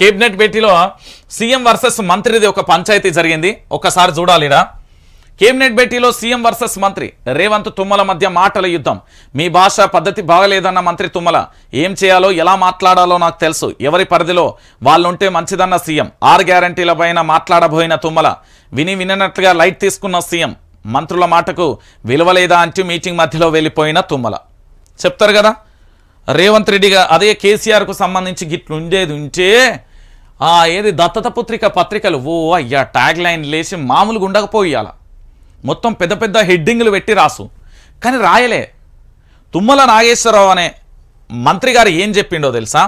Cabinet భేటీలో CM versus మంత్రిది ఒక పంచాయతీ జరిగింది. ఒకసారి చూడాలిడా కేబినెట్ భేటీలో సీఎం వర్సెస్ మంత్రి రేవంత్ తుమ్మల మధ్య మాటల యుద్ధం. మీ భాష పద్ధతి బాగలేదన్న మంత్రి తుమ్మల ఏం చేయాలో ఎలా మాట్లాడాలో నాకు తెలుసు. ఎవరి పరిధిలో వాళ్ళుంటే మంచిదన్న సీఎం. ఆరు గ్యారంటీల పైన మాట్లాడబోయిన తుమ్మల విని విననట్లుగా లైట్ తీసుకున్న సీఎం. మంత్రుల మాటకు విలువలేదా అంటూ మీటింగ్ మధ్యలో వెళ్ళిపోయిన తుమ్మల. చెప్తారు కదా? రేవంత్ రెడ్డిగా అదే కేసీఆర్కు సంబంధించి గిట్లు ఉండేది ఉంటే ఆ ఏది దత్తత పుత్రిక పత్రికలు ఓ అయ్యా ట్యాగ్ లైన్ లేచి మామూలుగా ఉండకపోయాల మొత్తం పెద్ద పెద్ద హెడ్డింగ్లు పెట్టి రాసు. కానీ రాయలే. తుమ్మల నాగేశ్వరరావు అనే మంత్రి గారు ఏం చెప్పిండో తెలుసా?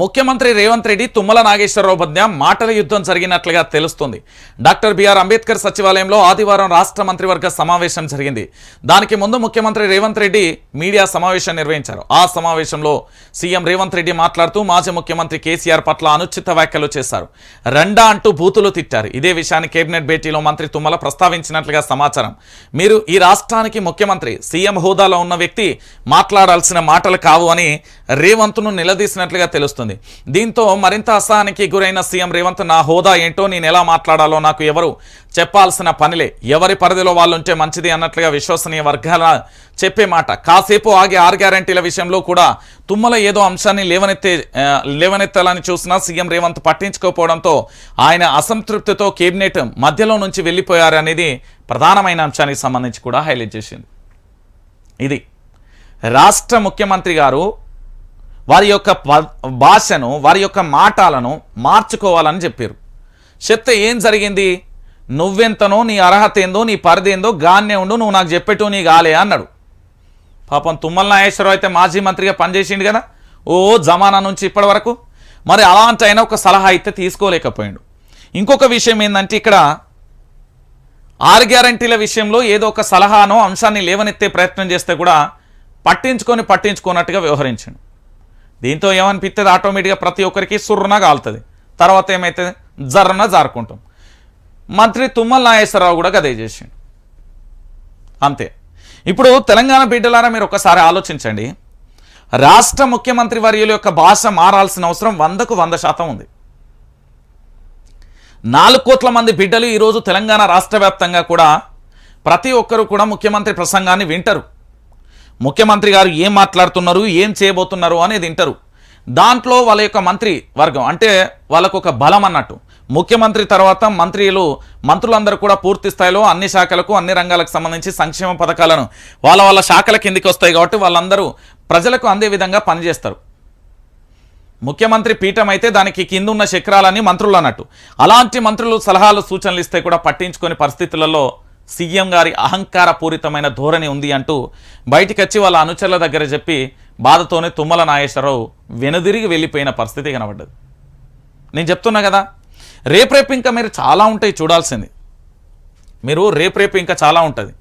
ముఖ్యమంత్రి రేవంత్ రెడ్డి తుమ్మల నాగేశ్వరరావు మధ్య మాటల యుద్ధం జరిగినట్లుగా తెలుస్తుంది. డాక్టర్ బిఆర్ అంబేద్కర్ సచివాలయంలో ఆదివారం రాష్ట్ర మంత్రివర్గ సమావేశం జరిగింది. దానికి ముందు ముఖ్యమంత్రి రేవంత్ రెడ్డి మీడియా సమావేశం నిర్వహించారు. ఆ సమావేశంలో సీఎం రేవంత్ రెడ్డి మాట్లాడుతూ మాజీ ముఖ్యమంత్రి కేసీఆర్ పట్ల అనుచిత వ్యాఖ్యలు చేశారు. రెండా అంటూ బూతులు తిట్టారు. ఇదే విషయాన్ని కేబినెట్ భేటీలో మంత్రి తుమ్మల ప్రస్తావించినట్లుగా సమాచారం. మీరు ఈ రాష్ట్రానికి ముఖ్యమంత్రి సీఎం హోదాలో ఉన్న వ్యక్తి మాట్లాడాల్సిన మాటలు కావు అని రేవంత్ను నిలదీసినట్లుగా తెలుస్తుంది. దీంతో మరింత అసహానికి గురైన సీఎం రేవంత్ నా హోదా ఏంటో నేను ఎలా మాట్లాడాలో నాకు ఎవరు చెప్పాల్సిన పనిలే. ఎవరి పరిధిలో వాళ్ళు ఉంటే మంచిది అన్నట్లుగా విశ్వసనీయ వర్గాల చెప్పే మాట. కాసేపు ఆగి ఆరు గ్యారంటీల విషయంలో కూడా తుమ్మల ఏదో అంశాన్ని లేవనెత్తే లేవనెత్తాలని చూసినా సీఎం రేవంత్ పట్టించుకోకపోవడంతో ఆయన అసంతృప్తితో కేబినెట్ మధ్యలో నుంచి వెళ్ళిపోయారనేది ప్రధానమైన అంశానికి సంబంధించి కూడా హైలైట్ చేసింది. ఇది రాష్ట్ర ముఖ్యమంత్రి గారు వారి యొక్క ప- భాషను వారి యొక్క మాటలను మార్చుకోవాలని చెప్పారు. చెప్తే ఏం జరిగింది? నువ్వెంతనో నీ అర్హత ఏందో నీ పరిధి ఏందో గాన్నే ఉండు నువ్వు నాకు చెప్పేటో నీ గాలే అన్నాడు. పాపం తుమ్మల నాగేశ్వరరావు అయితే మాజీ మంత్రిగా పనిచేసిండు కదా? ఓ జమానా నుంచి ఇప్పటి వరకు మరి అలాంటి అయినా ఒక సలహా అయితే తీసుకోలేకపోయాడు. ఇంకొక విషయం ఏంటంటే ఇక్కడ ఆరు గ్యారంటీల విషయంలో ఏదో ఒక సలహానో అంశాన్ని లేవనెత్తే ప్రయత్నం చేస్తే కూడా పట్టించుకొని పట్టించుకున్నట్టుగా వ్యవహరించాడు. దీంతో ఏమనిపిస్తుంది ఆటోమేటిక్గా ప్రతి ఒక్కరికి సుర్రున కాలుతుంది తర్వాత ఏమవుతుంది జర్రన జారుకుంటాం. మంత్రి తుమ్మల నాగేశ్వరరావు కూడా గదే చేసిండు. అంతే. ఇప్పుడు తెలంగాణ బిడ్డలారా మీరు ఒకసారి ఆలోచించండి. రాష్ట్ర ముఖ్యమంత్రి వర్యుల యొక్క భాష మారాల్సిన అవసరం వందకు వంద శాతం ఉంది. నాలుగు కోట్ల మంది బిడ్డలు ఈరోజు తెలంగాణ రాష్ట్ర వ్యాప్తంగా కూడా ప్రతి ఒక్కరు కూడా ముఖ్యమంత్రి ప్రసంగాన్ని వింటారు. ముఖ్యమంత్రి గారు ఏం మాట్లాడుతున్నారు ఏం చేయబోతున్నారు అనేది వింటారు దాంట్లో వాళ్ళ యొక్క మంత్రి వర్గం అంటే వాళ్ళకు ఒక బలం అన్నట్టు. ముఖ్యమంత్రి తర్వాత మంత్రులు మంత్రులందరూ కూడా పూర్తి స్థాయిలో అన్ని శాఖలకు అన్ని రంగాలకు సంబంధించి సంక్షేమ పథకాలను వాళ్ళ వాళ్ళ శాఖల కిందికి వస్తాయి కాబట్టి వాళ్ళందరూ ప్రజలకు అందే విధంగా పనిచేస్తారు. ముఖ్యమంత్రి పీఠం అయితే దానికి కింద ఉన్న శిఖరాలని మంత్రులు అన్నట్టు. అలాంటి మంత్రులు సలహాలు సూచనలు ఇస్తే కూడా పట్టించుకొని పరిస్థితులలో సీఎం గారి అహంకారపూరితమైన ధోరణి ఉంది అంటూ బయటికి వచ్చి వాళ్ళ అనుచరుల దగ్గర చెప్పి బాధతోనే తుమ్మల నాగేశ్వరరావు వెనుదిరిగి వెళ్ళిపోయిన పరిస్థితి కనబడ్డది. నేను చెప్తున్నా కదా రేపు రేపు ఇంకా మీరు చాలా ఉంటాయి చూడాల్సింది. మీరు రేపు రేపు ఇంకా చాలా ఉంటుంది.